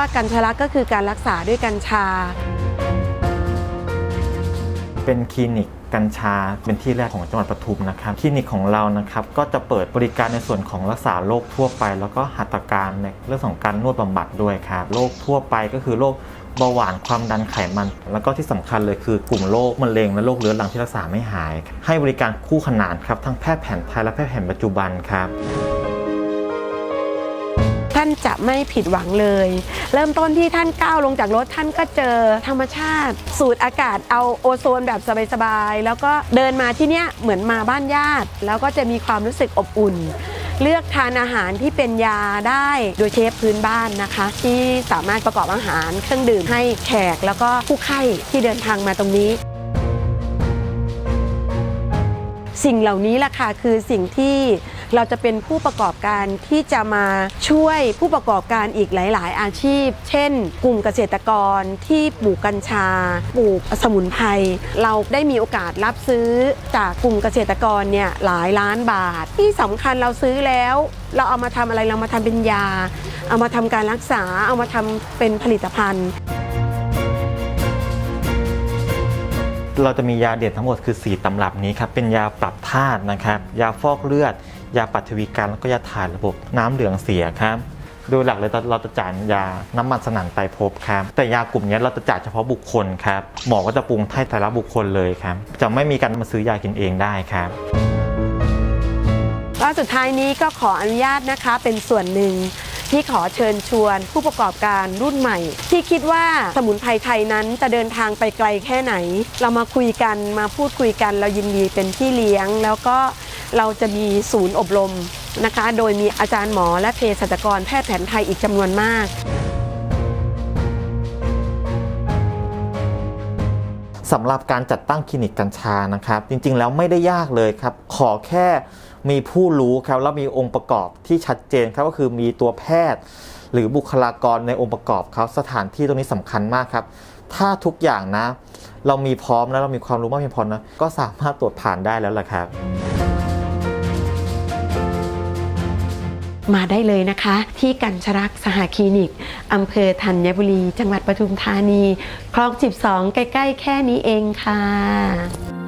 ว่ากัญชลักษณ์ก็คือการรักษาด้วยกัญชา เป็นคลินิกกัญชาเป็นที่แรกของจังหวัดปทุมนะครับคลินิกของเรานะครับก็จะเปิดบริการในส่วนของรักษาโรคทั่วไป แล้วก็หัตถการในเรื่องของการนวดบำบัดด้วยครับโรคทั่วไปก็คือโรคเบาหวานความดันไขมัน แล้วก็ที่สำคัญเลยคือกลุ่มโรคมะเร็งและโรคเรื้อรังที่รักษาไม่หาย ให้บริการคู่ขนานครับทั้งแพทย์แผนไทยและแพทย์แผนปัจจุบันครับ ท่านจะไม่ผิดหวังเลย เริ่มต้นที่ท่านก้าวลงจากรถท่านก็เจอธรรมชาติ สูดอากาศเอาโอโซนแบบสบายๆแล้วก็เดินมาที่เนี้ยเหมือนมาบ้านญาติ แล้วก็จะมีความรู้สึกอบอุ่น เลือกทานอาหารที่เป็นยาได้โดยเชฟพื้นบ้านนะคะ ที่สามารถประกอบอาหารเครื่องดื่มให้แขกแล้วก็ผู้ไข้ที่เดินทางมาตรงนี้สิ่งเหล่านี้แหละค่ะคือสิ่งที่ เราจะเป็นผู้ประกอบการที่จะมาช่วยผู้ประกอบการอีกหลาย ๆ อาชีพ เช่น กลุ่มเกษตรกรที่ปลูกกัญชา ปลูกสมุนไพร เราได้มีโอกาสรับซื้อจากกลุ่มเกษตรกรเนี่ยหลายล้านบาท ที่สำคัญเราซื้อแล้ว เราเอามาทำอะไรเรามาทำเป็นยา เอามาทำการรักษา เอามาทำเป็นผลิตภัณฑ์เราจะมียาเด่นทั้งหมดคือ 4ตำรับนี้ครับ เป็นยาปรับธาตุนะครับ ยาฟอกเลือด ยาปัทวีการแล้วก็ยาถ่ายระบบน้ำเหลืองเสียครับโดยหลักเลยเราจะจ่ายยาน้ำมันสนั่นไตรภพครับ แต่ยากลุ่มนี้เราจะจ่ายเฉพาะบุคคลครับ หมอก็จะปรุงให้แต่ละบุคคลเลยครับ จะไม่มีการมาซื้อยากินเองได้ครับก็สุดท้ายนี้ก็ขออนุญาตนะคะเป็นส่วนหนึ่งที่ขอเชิญชวนผู้ประกอบการรุ่นใหม่ ที่คิดว่าสมุนไพรไทยนั้นจะเดินทางไปไกลแค่ไหน เรามาคุยกันมาพูดคุยกัน เรายินดีเป็นพี่เลี้ยง แล้วก็ เราจะมีศูนย์อบรมนะคะ โดยมีอาจารย์หมอและเภสัชกรแพทย์แผนไทยอีกจำนวนมากสำหรับการจัดตั้งคลินิกกัญชานะครับ จริงๆ แล้วไม่ได้ยากเลยครับ ขอแค่มีผู้รู้ครับแล้วมีองค์ประกอบที่ชัดเจนครับก็คือมีตัวแพทย์ หรือบุคลากรในองค์ประกอบเขาสถานที่ตรงนี้สำคัญมากครับ ถ้าทุกอย่างนะ เรามีพร้อมแล้วเรามีความรู้มากเพียงพอนะก็สามารถตรวจผ่านได้แล้วล่ะครับ มาได้เลยนะคะ ที่กัญชรักสหคลินิกอำเภอธัญบุรี จังหวัดปทุมธานี คลอง 12 ใกล้ ๆ แค่นี้เองค่ะ